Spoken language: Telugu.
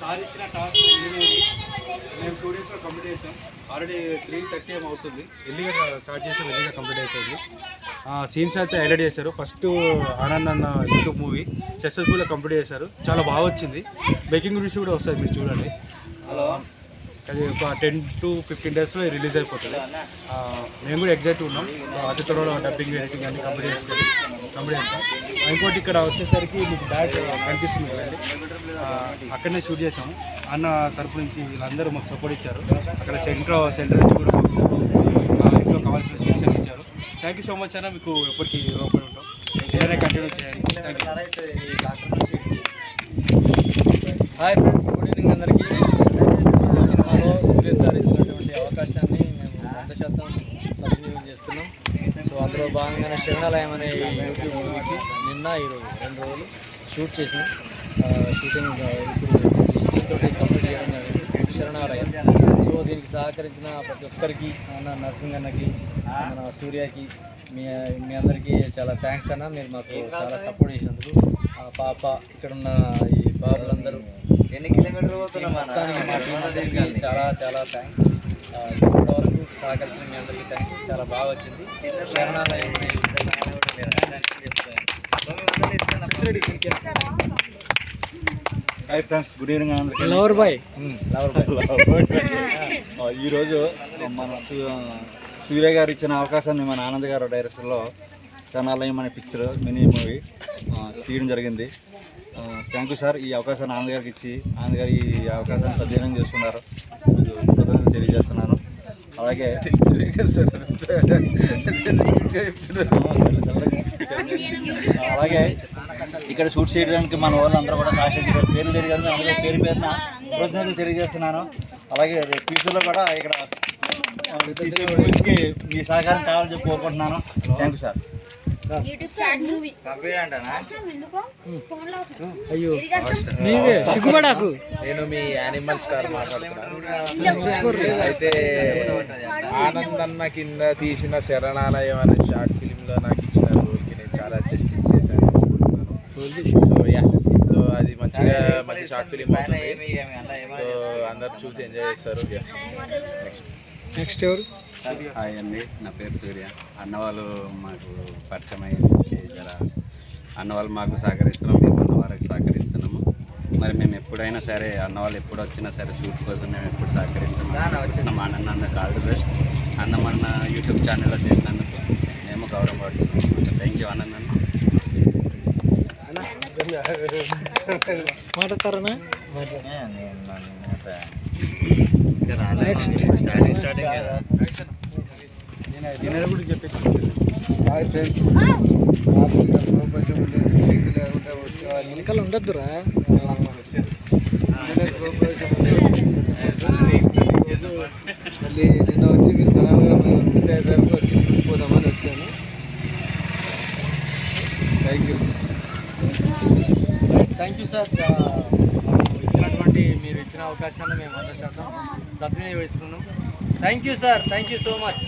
సార్ ఇచ్చిన టాస్క్ ఏమైంది మేము టూ డేస్లో కంప్లీట్ చేసాం. ఆల్రెడీ త్రీ థర్టీ ఏమో అవుతుంది. ఎల్లిగా స్టార్ట్ చేసాం ఎల్లిగా కంప్లీట్ అయిపోయింది. సీన్స్ అయితే హైలైట్ చేశారు. ఫస్ట్ ఆనంద్ అన్న యూట్యూబ్ మూవీ సక్సెస్ఫుల్గా కంప్లీట్ చేశారు. చాలా బాగా వచ్చింది. మేకింగ్ గురించి కూడా వస్తుంది మీరు చూడండి. హలో అది ఒక టెన్ టు ఫిఫ్టీన్ డేస్లో రిలీజ్ అయిపోతుంది. మేము కూడా ఎగ్జైట్ ఉన్నాం. అతి త్వరలో డబ్బింగ్ ఎడిటింగ్ అన్ని కంప్లీట్ చేసుకొని కంప్లీట్ చేస్తాం. ఇంకోటి ఇక్కడ వచ్చేసరికి మీకు బ్యాగ్ కనిపిస్తుంది కదండి అక్కడనే షూట్ చేసాము. అన్న తరపు నుంచి వీళ్ళందరూ మాకు సపోర్ట్ ఇచ్చారు. అక్కడ సెంటర్ సెంటర్ నుంచి కూడా ఇంట్లో కావాల్సిన సీట్స్ ఇచ్చారు. థ్యాంక్ యూ సో మచ్ అన్న మీకు ఎప్పటికీ రుణపడి ఉంటాం. ఇలానే కంటిన్యూ చేయండి. Thank you hi friends good evening అందరికీ ఈ సినిమాలో సూర్య సార్ ఇచ్చినటువంటి అవకాశాన్ని మేము వంద శాతం సద్వినియోగం చేసుకున్నాం సో అందులో భాగంగానే శరణాలయం అనే యూట్యూబ్ మూవీకి నిన్న ఈరోజు రెండు రోజులు షూట్ చేసినాం షూటింగ్ ఇప్పుడు కంప్లీట్ చేయడం జరిగింది. శరణాలయం. సో దీనికి సహకరించిన ప్రతి ఒక్కరికి అన్న నరసింగ్ అన్నకి మన సూర్యకి మీ మీ అందరికీ చాలా థ్యాంక్స్ అన్న. మీరు మాకు చాలా సపోర్ట్ చేసినందుకు. ఆ పాప ఇక్కడున్న ఈ బాబులందరూ ఎన్ని కిలోమీటర్లు చాలా చాలా థ్యాంక్స్ సహకరించిన మీ అందరికీ థ్యాంక్స్ చాలా బాగా వచ్చింది. శరణాలయం అనే హాయ్ ఫ్రెండ్స్ గుడ్ ఈవినింగ్ అందరికీ లవర్ బాయ్ ఈరోజు మన సూ- సూర్య గారు ఇచ్చిన అవకాశాన్ని మన ఆనంద్ గారు డైరెక్షన్లో శనాలయం అనే పిక్చర్ మినీ మూవీ తీయడం జరిగింది. థ్యాంక్ యూ సార్ ఈ అవకాశాన్ని ఆనంద్ గారికి ఇచ్చి ఆనంద్ గారు ఈ అవకాశాన్ని సద్వినియోగం చేసుకున్నారు. తెలియజేస్తున్నాను. అలాగే. అలాగే. ఇక్కడ షూట్ చేయడానికి మన వాళ్ళందరూ కూడా సహకరించారు పేరు తెలియదు అందులో పేరు పేరున కృతజ్ఞతలు తెలియజేస్తున్నాను. అలాగే ఫ్యూచర్లో కూడా ఇక్కడ మీ సహకారం కావాలని చెప్పి కోరుకుంటున్నాను. థ్యాంక్ యూ సార్ అయ్యో. నీవే సిగ్గుపడాకు. నేను మీ యానిమల్ స్టార్ మాట్లాడుతున్నాను. అయితే ఆనంద్ అన్న కింద తీసిన శరణాలయం అనే షార్ట్ ఫిలిం లో నాకు ఇచ్చిన రోల్కి నేను చాలా జస్టిస్ చేశాను. సో యా సో అది మంచిగా మంచి షార్ట్ ఫిలిం అవుతుంది. సో అందరు చూసి ఎంజాయ్ చేస్తారు. నెక్స్ట్ నెక్స్ట్ ఎవరు? హాయ్ అండి నా పేరు సూర్య. అన్నవాళ్ళు మాకు పరిచయం అయ్యి జర అన్నవాళ్ళు మాకు సహకరిస్తున్నాం మేము అన్నవాళ్ళకి సహకరిస్తున్నాము. మరి మేము ఎప్పుడైనా సరే అన్నవాళ్ళు ఎప్పుడు వచ్చినా సరే సూట్ కోసం మేము ఎప్పుడు సహకరిస్తున్నాం. మా అన్నకు ఆల్ ది బెస్ట్. అన్న మన యూట్యూబ్ ఛానల్లో చేసినందుకు మేము గౌరవపడుతున్నాం థ్యాంక్ యూ అన్న నన్ను మాట్లాడతారనా? హాయ్ ఫ్రెండ్స్ వెనకాల ఉండొద్దురా. మళ్ళీ నిన్న వచ్చి మీరు సడన్గా మిస్ అయ్యేసరికి వచ్చి చూసిపోదామని వచ్చాను thank you thank you sir ఇచ్చినటువంటి మీరు ఇచ్చిన అవకాశాన్ని మేము వంద శాతం సద్వినియోగిస్తున్నాం thank you sir thank you so much